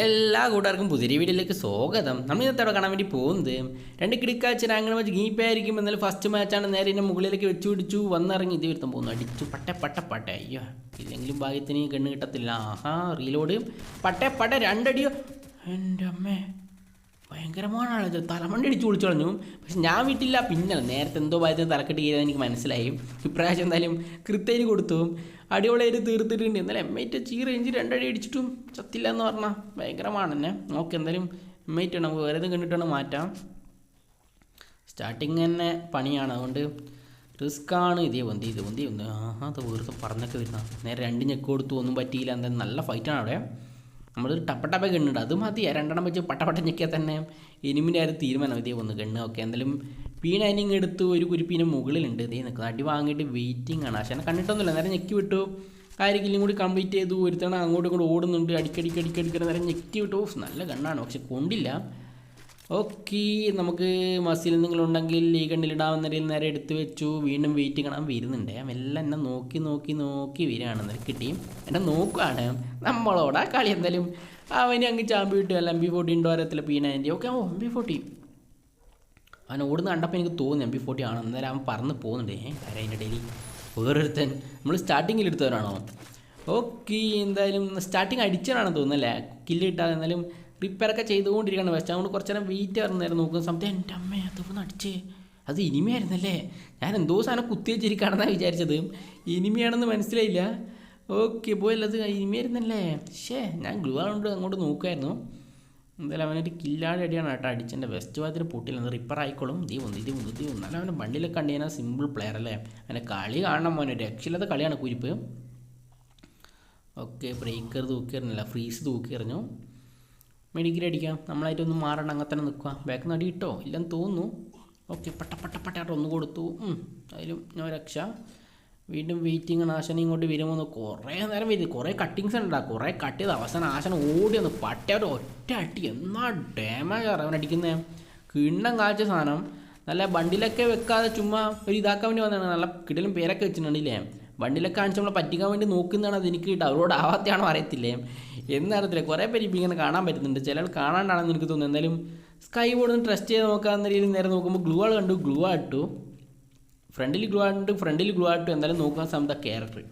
എല്ലാ കൂട്ടുകാർക്കും പുതിരി വീഡിയോയിലേക്ക് സ്വാഗതം. നമ്മൾ ഇന്നത്തെ അവിടെ കാണാൻ വേണ്ടി പോകുന്നത് രണ്ട് കിടക്കാച്ച അങ്ങനെ വെച്ച് ഗീപ്പായിരിക്കും എന്നാലും ഫസ്റ്റ് മാച്ചാണ് നേരെ എന്റെ മുകളിലേക്ക് വെച്ച് പിടിച്ചു വന്നിറങ്ങി ഇത് വരുത്തം പോകുന്നു അടിച്ചു. പട്ടെ പട്ട പട്ട. അയ്യോ ഇല്ലെങ്കിലും ഭാഗ്യത്തിന് കണ്ണ് കിട്ടത്തില്ല. ആഹാ റീലോഡ് പട്ടെ പട്ട രണ്ടടിയോ. എന്റെ അമ്മേ ഭയങ്കരമാണ് ഇത്. തലമണ്ടി അടിച്ച് വിളിച്ചു കളഞ്ഞു. പക്ഷെ ഞാൻ വീട്ടില്ല. പിന്നല്ല നേരത്തെ എന്തോ ഭാഗ്യത്തിന് തലക്കെട്ട് ചെയ്താൽ എനിക്ക് മനസ്സിലായി. ഇപ്രാവശ്യം എന്തായാലും കൃത്യയിൽ കൊടുത്തു. അടിപൊളിയായിട്ട് തീർത്തിട്ടുണ്ട്. എന്നാലും എം ഐറ്റ് ചീ റേഞ്ച് രണ്ടടി അടിച്ചിട്ടും ചത്തില്ല എന്ന് പറഞ്ഞാൽ ഭയങ്കരമാണ് തന്നെ ഓക്കെ എന്തായാലും എം ഐറ്റ് നമുക്ക് വേറെ കണ്ടിട്ടാണ് മാറ്റാം. സ്റ്റാർട്ടിങ് തന്നെ പണിയാണ്. അതുകൊണ്ട് റിസ്ക് ആണ്. ഇതേ വന്തി ഇത് വന്തി ആഹാ അത് വെറുതെ പറഞ്ഞൊക്കെ വരുന്ന. നേരെ രണ്ട് ഞെക്ക് കൊടുത്തു. ഒന്നും പറ്റിയില്ല. എന്തായാലും നല്ല ഫൈറ്റാണ് അവിടെ. നമ്മൾ ടപ്പ ടപ്പ ഗണ്ണുണ്ട്. അത് മതി. രണ്ടെണ്ണം വെച്ച് പട്ട പട്ട ഞെക്കിയാൽ തന്നെ എനിമിന്റെ ആരും തീരുമാനം ഇതേ വന്ന് ഗണ്ണ്. ഓക്കെ എന്തായാലും പീനൈനിങ് എടുത്ത് ഒരു കുരിപ്പീനെ മുകളിലുണ്ട്. ഇതേ നിൽക്കുന്നത് അടി വാങ്ങിയിട്ട് വെയിറ്റിംഗ് ആണ്. എന്നെ കണ്ടിട്ടൊന്നുമില്ല. നേരെ ഞെക്കി വിട്ടു. ആരെങ്കിലും കൂടി കംപ്ലീറ്റ് ചെയ്തു. ഒരുത്തവണ അങ്ങോട്ടും ഇങ്ങോട്ടും ഓടുന്നുണ്ട്. അടിക്കടിക്കടിക്കടിക്കടി നേരെ ഞെക്കി വിട്ടു ഓഫ്, നല്ല ഗണ്ണാണ് പക്ഷെ കൊണ്ടില്ല ഓക്കെ നമുക്ക് മസിൽ എന്തെങ്കിലും ഉണ്ടെങ്കിൽ ഈ കണ്ണിലിടാവുന്ന രീതിയിൽ നേരെ എടുത്ത് വെച്ചു. വീണ്ടും വെയിറ്റ് കാണാൻ വരുന്നുണ്ട്. എല്ലാം എന്നെ നോക്കി നോക്കി നോക്കി വരികയാണ്. എന്നിട്ട് കിട്ടി എന്നെ നോക്കുകയാണ് നമ്മളോടാ കളി എന്തായാലും? അവന് അങ്ങ് ചാമ്പി വിട്ടു. അല്ല എം ബി ഫോർട്ടി ഉണ്ടോ അറിയത്തില്ല. P ninety okay O M B forty അവൻ ഓടുന്ന കണ്ടപ്പോൾ എനിക്ക് തോന്നി എം ബി ഫോർട്ടി ആണ് എന്നാലും അവൻ പറന്ന് പോകുന്നുണ്ട്. കാര്യം അതിന്റെ ഡെയിലി വേറൊരുത്തൻ. നമ്മൾ സ്റ്റാർട്ടിങ്ങിൽ എടുത്തവരാണോ ഓക്കെ എന്തായാലും സ്റ്റാർട്ടിങ് അടിച്ചതാണെന്ന് തോന്നുന്നല്ലേ കില്ല് കിട്ടാതെ എന്നാലും റിപ്പയറൊക്കെ ചെയ്തുകൊണ്ടിരിക്കുകയാണ്. പക്ഷേ അതുകൊണ്ട് കുറച്ച് നേരം വെയിറ്റ് നേരം നോക്കുന്ന സമയത്ത് എന്റെ അമ്മ അതൊന്ന് അടിച്ചേ. അത് ഇനിമയായിരുന്നല്ലേ? ഞാൻ എന്തോ സാധനം കുത്തി വെച്ചിരിക്കുകയാണെന്നാണ് വിചാരിച്ചത്. ഇനിമയാണെന്ന് മനസ്സിലായില്ല. ഓക്കെ പോയല്ലത് ഇനിമയായിരുന്നല്ലേ? ഷേ ഞാൻ ഗ്ലൂ അങ്ങോട്ട് നോക്കുമായിരുന്നു എന്തായാലും അവനൊരു കില്ലാടി അടിയാണ് കേട്ടോ. അടിച്ചെന്റെ വെസ്റ്റ് വാതിൽ പൊട്ടില്ല അത് റിപ്പർ ആയിക്കോളും. ദീ ഒന്ന് ഇത് ഒന്ന് ഇതേ എന്നാലും അവന്റെ വണ്ടിയിലൊക്കെ കണ്ടു കഴിഞ്ഞാൽ സിമ്പിൾ പ്ലെയർ അല്ലേ? അവന്റെ കളി കാണണം മോനെ. രക്ഷയില്ലാത്ത കളിയാണ് കുരിപ്പ്. ഓക്കെ ബ്രേക്കർ തൂക്കി എറിഞ്ഞില്ല ഫ്രീസ് തൂക്കിയെറിഞ്ഞു. മെഡിക്കൽ അടിക്കാം. നമ്മളായിട്ടൊന്നും മാറണം. അങ്ങനെ തന്നെ നിൽക്കുക. ബാക്ക് നടി കിട്ടോ? ഇല്ലെന്ന് തോന്നുന്നു. ഓക്കെ പട്ട പട്ട പട്ടായിട്ട് ഒന്ന് കൊടുത്തു. അതിലും ഞാൻ രക്ഷ. വീണ്ടും വെയിറ്റിംഗ് ആശന ഇങ്ങോട്ട് വരുമ്പോൾ കുറേ നേരം വരും കുറേ കട്ടിങ്സ് ഉണ്ടാ കുറേ കട്ട് ചെയ്ത് അവസാനം ആശന ഓടി ഒന്ന് പട്ടയുടെ ഒറ്റ അട്ടി എന്നാ ഡാമേജ് അവൻ അടിക്കുന്നത് കിണ്ണം കാഴ്ച സാധനം. നല്ല ബണ്ടിലൊക്കെ വെക്കാതെ ചുമ്മാ ഒരു ഇതാക്കാൻ വേണ്ടി വന്നതാണ്. നല്ല കിടലും പേരൊക്കെ വെച്ചിട്ടുണ്ടില്ലേ? വണ്ടിയിലൊക്കെ കാണിച്ച് നമ്മളെ പറ്റിക്കാൻ വേണ്ടി നോക്കുന്നതാണ് അത് എനിക്ക് ഡൗൺലോഡ് ആവാത്തയാണോ അറിയത്തില്ലേ? എന്നറിയത്തില്ല കുറേ പേര് ഇപ്പം ഇങ്ങനെ കാണാൻ പറ്റുന്നുണ്ട്. ചിലർ കാണാണ്ടാണെന്ന് എനിക്ക് തോന്നുന്നു. എന്തായാലും സ്കൈ ബോർഡ് ഒന്ന് ട്രസ്റ്റ് ചെയ്ത് നോക്കാവുന്ന രീതിയിൽ നേരെ നോക്കുമ്പോൾ ഗ്ലൂ ആൾ കണ്ടു. ഗ്ലൂ ആട്ടു ഫ്രണ്ടിൽ ഗ്ലൂ ആണ്ട് ഫ്രണ്ടിൽ ഗ്ലൂ ആട്ടു എന്തായാലും നോക്കാൻ സമയത്ത് ക്യാരക്ടർ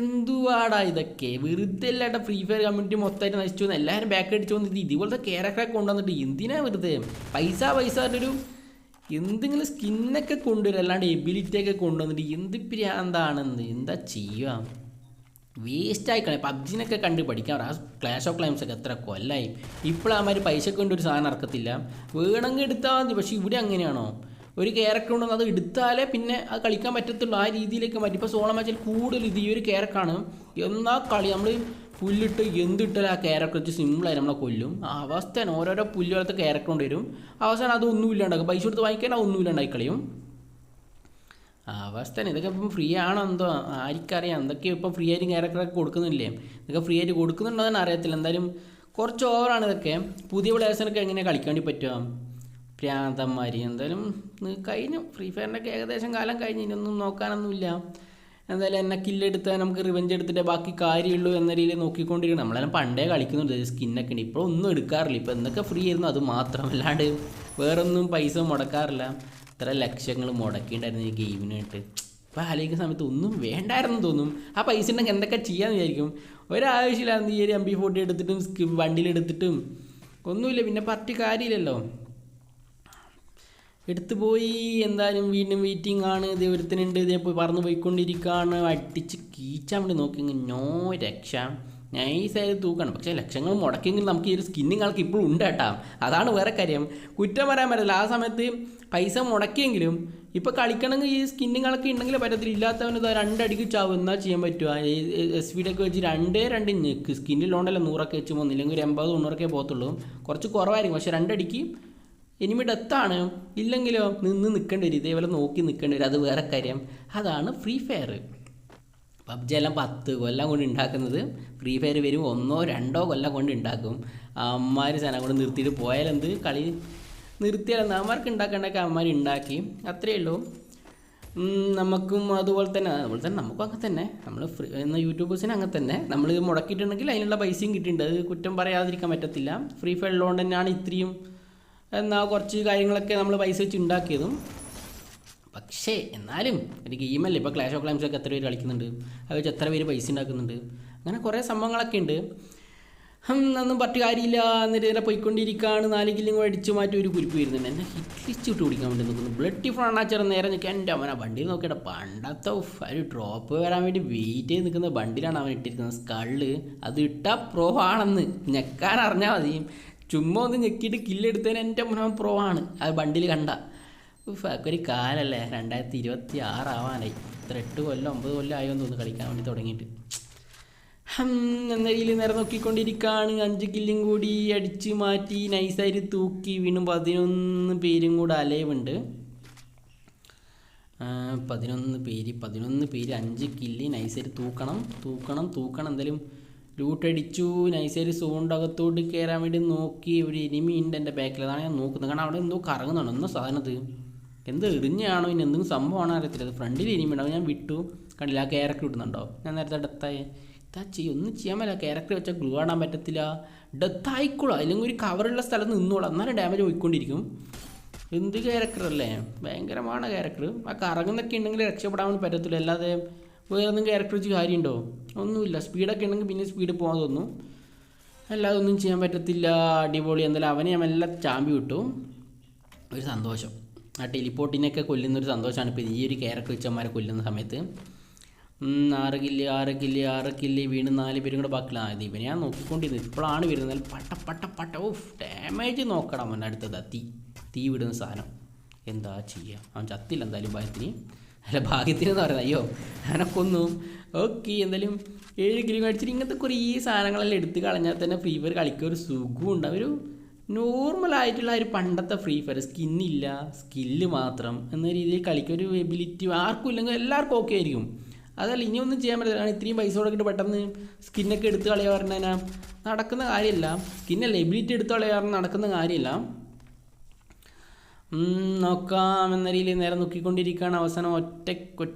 എന്തുവാടാ ഇതൊക്കെ? വെറുതെ അല്ലാട്ട ഫ്രീ ഫയർ കമ്മ്യൂണിറ്റി മൊത്തമായിട്ട് നശിച്ചു എല്ലാവരും ബാക്ക് അടിച്ചു വന്നിട്ട് ഇതുപോലത്തെ ക്യാരക്ടറൊക്കെ കൊണ്ടുവന്നിട്ട് എന്തിനാ വെറുതെ? പൈസ പൈസ ഒരു എന്തെങ്കിലും സ്കിന്നൊക്കെ കൊണ്ടുവരും അല്ലാണ്ട് എബിലിറ്റി ഒക്കെ കൊണ്ടുവന്നിട്ട് എന്ത് പ്രാന്താണെന്ന് എന്താ ചെയ്യുക? വേസ്റ്റ് ആയിക്കളെ പബ്ജിനൊക്കെ കണ്ട് പഠിക്കാം ആ ക്ലാഷ് ഓഫ് ക്ലൈംസ് ഒക്കെ എത്ര കൊല്ലായി. ഇപ്പോഴാമാര് പൈസ കൊണ്ട് ഒരു സാധനം ഇറക്കത്തില്ല. വേണമെങ്കിൽ എടുത്താൽ മതി പക്ഷേ ഇവിടെ അങ്ങനെയാണോ? ഒരു ക്യാരക്ടർ ഉണ്ടെന്ന് അത് എടുത്താലേ പിന്നെ അത് കളിക്കാൻ പറ്റത്തുള്ളൂ. ആ രീതിയിലേക്ക് മാറ്റി. ഇപ്പോൾ സോളം മാച്ചിൽ കൂടുതൽ ഇത് ഈ ഒരു ക്യാരക്ടറാണ്. എന്നാ കളി? നമ്മൾ പുല്ലിട്ട് എന്തിട്ടാലും ആ ക്യാരക്ടർ വെച്ച് സിമ്പിളായി നമ്മളെ കൊല്ലും. അവസ്ഥയാണ് ഓരോരോ പുല്ല് പോലത്തെ ക്യാരക്ടർ കൊണ്ടുവരും അവസാനം അതൊന്നും ഇല്ലാണ്ടാക്കും. പൈസ കൊടുത്ത് വാങ്ങിക്കാൻ ഒന്നും ഇല്ലാണ്ടായി കളിയും. അവസ്ഥ ഇതൊക്കെ ഇപ്പം ഫ്രീ ആണോ എന്തോ? ആർക്കറിയാം. എന്തൊക്കെ ഇപ്പം ഫ്രീ ആയിട്ട് ക്യാരക്ടറൊക്കെ കൊടുക്കുന്നില്ലേ? ഇതൊക്കെ ഫ്രീ ആയിട്ട് കൊടുക്കുന്നുണ്ടോ എന്ന് അറിയത്തില്ല. എന്തായാലും കുറച്ച് ഓവറാണ് ഇതൊക്കെ. പുതിയ പ്ലേയേഴ്സിനൊക്കെ എങ്ങനെയാണ് കളിക്കാൻ വേണ്ടി പറ്റുക പ്രാന്തന്മാർ എന്തായാലും കഴിഞ്ഞു. ഫ്രീ ഫയറിന്റെയൊക്കെ ഏകദേശം കാലം കഴിഞ്ഞ്. ഇനിയൊന്നും നോക്കാനൊന്നുമില്ല. എന്തായാലും എന്നെ കില്ലെടുത്ത് നമുക്ക് റിവഞ്ച് എടുത്തിട്ട് ബാക്കി കാര്യമുള്ളൂ എന്ന രീതിയിൽ നോക്കിക്കൊണ്ടിരിക്കണം നമ്മളെല്ലാം പണ്ടേ കളിക്കുന്നുണ്ട്. സ്കിന്നൊക്കെ ഉണ്ട്. ഇപ്പോൾ ഒന്നും എടുക്കാറില്ല. ഇപ്പോൾ എന്തൊക്കെ ഫ്രീ ആയിരുന്നു. അത് മാത്രം വേറെ ഒന്നും പൈസ മുടക്കാറില്ല. ഇത്ര ലക്ഷങ്ങൾ മുടക്കിയിട്ടുണ്ടായിരുന്നു ഈ ഗെയിമിനായിട്ട് ഇപ്പോൾ ആലോചിക്കുന്ന സമയത്ത് ഒന്നും വേണ്ടായിരുന്നു തോന്നും. ആ പൈസ ഉണ്ടെങ്കിൽ എന്തൊക്കെ ചെയ്യാമെന്ന് വിചാരിക്കും. ഒരാവശ്യമില്ലാന്ന് ഈ ഒരു എം ബി ഫോർട്ടി എടുത്തിട്ടും വണ്ടിയിലെടുത്തിട്ടും ഒന്നുമില്ല. പിന്നെ പറ്റി കാര്യമില്ലല്ലോ. എടുത്തു പോയി. എന്തായാലും വീണ്ടും വെയിറ്റിംഗ് ആണ്. ഇത് ഒരുത്തനുണ്ട്. ഇതേ പോയി പറന്ന് പോയിക്കൊണ്ടിരിക്കുകയാണ് അടിച്ച് കീച്ചാൻ വേണ്ടി നോക്കി. നോ രക്ഷ. നൈസായത് തൂക്കണം. പക്ഷേ ലക്ഷങ്ങൾ മുടക്കിയെങ്കിൽ നമുക്ക് ഈ ഒരു സ്കിന്നിങ് ആൾക്ക് ഇപ്പോഴും ഉണ്ട് കേട്ടാ. അതാണ് വേറെ കാര്യം. കുറ്റം പറയാൻ പറ്റില്ല. ആ സമയത്ത് പൈസ മുടക്കിയെങ്കിലും ഇപ്പോൾ കളിക്കണമെങ്കിൽ ഈ സ്കിന്നിങ് ആൾക്ക് ഉണ്ടെങ്കിൽ പറ്റത്തില്ല ഇല്ലാത്തവന് രണ്ടടിക്ക് ചാവും. എന്നാൽ ചെയ്യാൻ പറ്റുക? എസ് വിടൊക്കെ വെച്ച് രണ്ടേ രണ്ട് സ്കിന്നിൽ സ്കിന്നിലുണ്ടല്ലോ നൂറൊക്കെ വെച്ച് പോകുന്നില്ലെങ്കിൽ ഒരു എൺപത് തൊണ്ണൂറൊക്കെ പോകത്തുള്ളൂ. കുറച്ച് കുറവായിരിക്കും. പക്ഷേ രണ്ടടിക്ക് എനിമി ഡെത്താണ് ഇല്ലെങ്കിലോ നിന്ന് നിൽക്കേണ്ടി വരും. ഇതേപോലെ നോക്കി നിൽക്കേണ്ടി വരും. അത് വേറെ കാര്യം. അതാണ് ഫ്രീ ഫയർ പബ്ജി എല്ലാം പത്ത് കൊല്ലം കൊണ്ട് ഉണ്ടാക്കുന്നത് ഫ്രീ ഫയർ വരും. ഒന്നോ രണ്ടോ കൊല്ലം കൊണ്ട് ഉണ്ടാക്കും അമ്മമാർ സാധനം കൊണ്ട് നിർത്തിയിട്ട് പോയാലെന്ത് കളി നിർത്തിയാലെന്ത് അമ്മമാർക്ക് ഉണ്ടാക്കേണ്ടൊക്കെ അമ്മമാർ ഉണ്ടാക്കി അത്രയേ ഉള്ളൂ. നമുക്കും അതുപോലെ തന്നെ. അതുപോലെ തന്നെ നമുക്കും അങ്ങനെ തന്നെ. നമ്മൾ ഫ്രീ എന്ന യൂട്യൂബേഴ്സിന് അങ്ങനെ തന്നെ. നമ്മൾ മുടക്കിയിട്ടുണ്ടെങ്കിൽ അതിനുള്ള പൈസയും കിട്ടിയിട്ടുണ്ട്. അത് കുറ്റം പറയാതിരിക്കാൻ പറ്റത്തില്ല. ഫ്രീ ഫയർ ഉള്ളതുകൊണ്ട് തന്നെയാണ് ഇത്രയും എന്നാൽ കുറച്ച് കാര്യങ്ങളൊക്കെ നമ്മൾ പൈസ വെച്ച് ഉണ്ടാക്കിയതും. പക്ഷേ എന്നാലും ഒരു ഗെയിമല്ലേ ഇപ്പോൾ ക്ലാഷ് ഓഫ് ക്ലൈംസ് ഒക്കെ എത്ര പേര് കളിക്കുന്നുണ്ട്? അത് വെച്ച് എത്ര പേര് പൈസ ഉണ്ടാക്കുന്നുണ്ട്? അങ്ങനെ കുറേ സംഭവങ്ങളൊക്കെ ഉണ്ട്. അന്നൊന്നും പറ്റു കാര്യമില്ല. എന്നിട്ട് ഇങ്ങനെ പോയിക്കൊണ്ടിരിക്കുകയാണ് നാല് കില്ലും കൂടെ അടിച്ചു മാറ്റി ഒരു കുരിപ്പ് വരുന്നുണ്ട്. എന്നെ ഹിറ്റ് ഇട്ട് പിടിക്കാൻ വേണ്ടി നോക്കുന്നു. ബ്ലഡ് ഫ്രണാച്ചർ നേരെ നിൽക്കാൻ എന്റെ അവൻ ആ വണ്ടിയിൽ നോക്കിയിട്ട് പണ്ടത്തെ ഒരു ഡ്രോപ്പ് വരാൻ വേണ്ടി വെയിറ്റ് ചെയ്ത് നിൽക്കുന്ന ബണ്ടിലാണ് അവൻ ഇട്ടിരിക്കുന്നത്. സ്കൾ അത് ഇട്ടാൽ പ്രോ ആണെന്ന്. ഞെക്കാൻ അറിഞ്ഞാൽ മതി. ചുമ്മാ ഒന്ന് ഞെക്കിയിട്ട് കില്ലെടുത്തതിന് എന്റെ അവൻ പ്രോ ആണ്. ആ ബണ്ടിൽ കണ്ട. ഒരു കാലല്ലേ. രണ്ടായിരത്തി ഇരുപത്തി ആറാവാനായി ഇത്ര എട്ട് കൊല്ലം ഒമ്പത് കൊല്ലം ആയോ എന്ന് തോന്നുന്നു കളിക്കാൻ വേണ്ടി തുടങ്ങിയിട്ട്. എന്ന രീതിയിൽ നേരെ നോക്കിക്കൊണ്ടിരിക്കുകയാണ് അഞ്ച് കില്ലും കൂടി അടിച്ച് മാറ്റി നൈസായിട്ട് തൂക്കി. വീണ്ടും പതിനൊന്ന് പേരും കൂടെ അലയവുണ്ട് പതിനൊന്ന് പേര് പതിനൊന്ന് പേര് അഞ്ച് കില്ല് നൈസായിട്ട് തൂക്കണം. തൂക്കണം തൂക്കണം. എന്തായാലും ലൂട്ടടിച്ചു നൈസേര് സോണിന്റെ അകത്തോട്ട് കയറാൻ വേണ്ടി നോക്കി. ഒരു എനിമി ഉണ്ട് എന്റെ ബാക്കിൽ അതാണ് ഞാൻ നോക്കുന്നത്. കാരണം അവിടെ എന്തോ കറങ്ങുന്നുണ്ട് ഒന്നും സാധനത്ത് എന്ത് എറിഞ്ഞാണോ ഇനി? എന്തെങ്കിലും സംഭവമാണോ അറിയത്തില്ല. അത് ഫ്രണ്ടിൽ എനിമി ഉണ്ടാവും ഞാൻ വിട്ടു. കണ്ടില്ല ആ ക്യാരക്ടർ ഇടുന്നുണ്ടോ? ഞാൻ നേരത്തെ ഡെത്തായി ഇതാ ചെയ്യും. ഒന്നും ചെയ്യാൻ പറ്റില്ല ക്യാരക്ടർ വെച്ചാൽ ഗ്ലൂ ആടാൻ പറ്റത്തില്ല. ഡെത്ത് ആയിക്കോളാം അല്ലെങ്കിൽ ഒരു കവറുള്ള സ്ഥലത്ത് നിന്നോളാം. എന്നാലും ഡാമേജ് പോയിക്കൊണ്ടിരിക്കും. എന്ത് ക്യാരക്ടർ അല്ലേ? ഭയങ്കരമാണ് ക്യാരക്ടർ ആ കറങ്ങുന്നൊക്കെ ഉണ്ടെങ്കിൽ രക്ഷപ്പെടാൻ പറ്റത്തില്ല അല്ലാതെ വേറെ ഒന്നും ക്യാരക്ടർ വെച്ച് കാര്യമുണ്ടോ ഒന്നുമില്ല. സ്പീഡൊക്കെ ഉണ്ടെങ്കിൽ പിന്നെ സ്പീഡ് പോകാൻ തോന്നും. അല്ലാതെ ഒന്നും ചെയ്യാൻ പറ്റത്തില്ല. അടിപൊളി. എന്തായാലും അവനെ ഞാൻ എല്ലാം ചാമ്പി വിട്ടു. ഒരു സന്തോഷം. ആ ടെലിപ്പോർട്ടിനെയൊക്കെ കൊല്ലുന്ന ഒരു സന്തോഷമാണ് ഇപ്പോൾ ഈ ഒരു ക്യാരക്ടർ വെച്ചന്മാരെ കൊല്ലുന്ന സമയത്ത്. ആറ് കില്ല് ആറ് കില്ല് ആറ് കില്ല് വീണ്ടും നാല് പേരും കൂടെ ബാക്കിയുള്ള ഇത് ഇവനെ ഞാൻ നോക്കിക്കൊണ്ടിരുന്നത് ഇപ്പോഴാണ് വരുന്നത്. പട്ട പട്ട പട്ട. ഓഫ് ഡാമേജ് നോക്കണം അവന്റെ അടുത്തത്. തീ തീ വിടുന്ന സാധനം. എന്താ ചെയ്യുക അവൻ ചത്തില്ല എന്തായാലും ഭാഗ്യത്തിന് അല്ല ഭാഗ്യത്തിന് എന്ന് പറയുന്നത് അയ്യോ അങ്ങനെ കൊന്നു. ഓക്കെ എന്തായാലും ഏഴ് കിലോ അടിച്ചിട്ട് ഇങ്ങനത്തെ കുറേ സാധനങ്ങളെല്ലാം എടുത്ത് കളഞ്ഞാൽ തന്നെ ഫ്രീ ഫയർ കളിക്കുക ഒരു സുഖമുണ്ട് ഒരു നോർമലായിട്ടുള്ള ഒരു പണ്ടത്തെ ഫ്രീ ഫയർ സ്കിന്നില്ല സ്കില്ല് മാത്രം എന്ന രീതിയിൽ കളിക്കുക ഒരു എബിലിറ്റി ആർക്കും ഇല്ലെങ്കിൽ എല്ലാവർക്കും ഓക്കെ ആയിരിക്കും. അതല്ല ഇനിയൊന്നും ചെയ്യാൻ പറ്റില്ല കാരണം ഇത്രയും പൈസ കൊടുക്കിട്ട് പെട്ടെന്ന് സ്കിന്നൊക്കെ എടുത്ത് കളയാൻ പറഞ്ഞാൽ നടക്കുന്ന കാര്യമില്ല. സ്കിന്നല്ല എബിലിറ്റി എടുത്ത് കളയാൻ നടക്കുന്ന കാര്യമില്ല. ഉം, നോക്കാം എന്ന രീതിയിൽ നേരെ നോക്കിക്കൊണ്ടിരിക്കുകയാണ് അവസാനം ഒറ്റ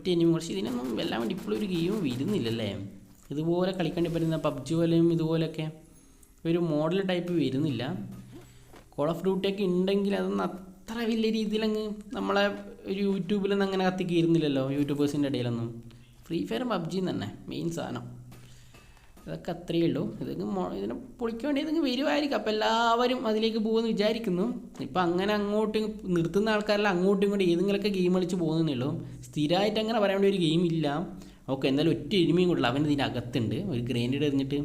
ഇനിയും കുറച്ച് ഇതിനൊന്നും എല്ലാം വേണ്ടി ഇപ്പോഴും ഒരു ഗെയിം വരുന്നില്ലല്ലേ? ഇതുപോലെ കളിക്കേണ്ടി പറ്റുന്ന പബ്ജി പോലെയും ഇതുപോലെയൊക്കെ ഒരു മോഡൽ ടൈപ്പ് വരുന്നില്ല. കോൾ ഓഫ് ഡ്യൂട്ടിയൊക്കെ ഉണ്ടെങ്കിൽ അതൊന്നും അത്ര വലിയ രീതിയിലങ്ങ് നമ്മളെ ഒരു യൂട്യൂബിലൊന്നും അങ്ങനെ കത്തിക്കീരുന്നില്ലല്ലോ യൂട്യൂബേഴ്സിന്റെ ഇടയിലൊന്നും. ഫ്രീ ഫയറും പബ്ജിയും തന്നെ മെയിൻ സാധനം. ഇതൊക്കെ അത്രയേ ഉള്ളൂ. ഇതൊക്കെ ഇതിനെ പൊളിക്കാൻ വേണ്ടി ഇതൊക്കെ വരുമായിരിക്കും അപ്പോൾ എല്ലാവരും അതിലേക്ക് പോകുമെന്ന് വിചാരിക്കുന്നു. ഇപ്പം അങ്ങനെ അങ്ങോട്ടും നിർത്തുന്ന ആൾക്കാരെല്ലാം അങ്ങോട്ടും ഇങ്ങോട്ടും ഏതെങ്കിലുമൊക്കെ ഗെയിം കളിച്ച് പോകുന്നേ ഉള്ളൂ. സ്ഥിരമായിട്ട് അങ്ങനെ പറയാൻ വേണ്ടി ഒരു ഗെയിം ഇല്ല. ഓക്കെ എന്തായാലും ഒറ്റ എരുമയും കൂടില്ല അവൻ ഇതിന്റെ അകത്തുണ്ട്. ഒരു ഗ്രൈൻഡ് എറിഞ്ഞിട്ട്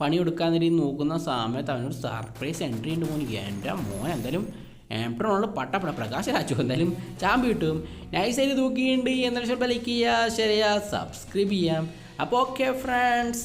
പണി കൊടുക്കാൻ വേണ്ടി നോക്കുന്ന സമയത്ത് അവനൊരു സർപ്രൈസ് എൻട്രി ഉണ്ട് മോൻ എന്റെ മോൻ എന്തായാലും എംപ്രോണോട് പട്ടപ്പട പ്രകാശ രാജു എന്തായാലും ചാമ്പ് കിട്ടും. നൈസായിട്ട് തൂക്കിയിട്ടുണ്ട് ചിലപ്പോൾ ലൈക്ക് ചെയ്യുക ഷെയർ ചെയ്യുക സബ്സ്ക്രൈബ് ചെയ്യാം അപ്പോൾ ഓക്കെ ഫ്രണ്ട്സ്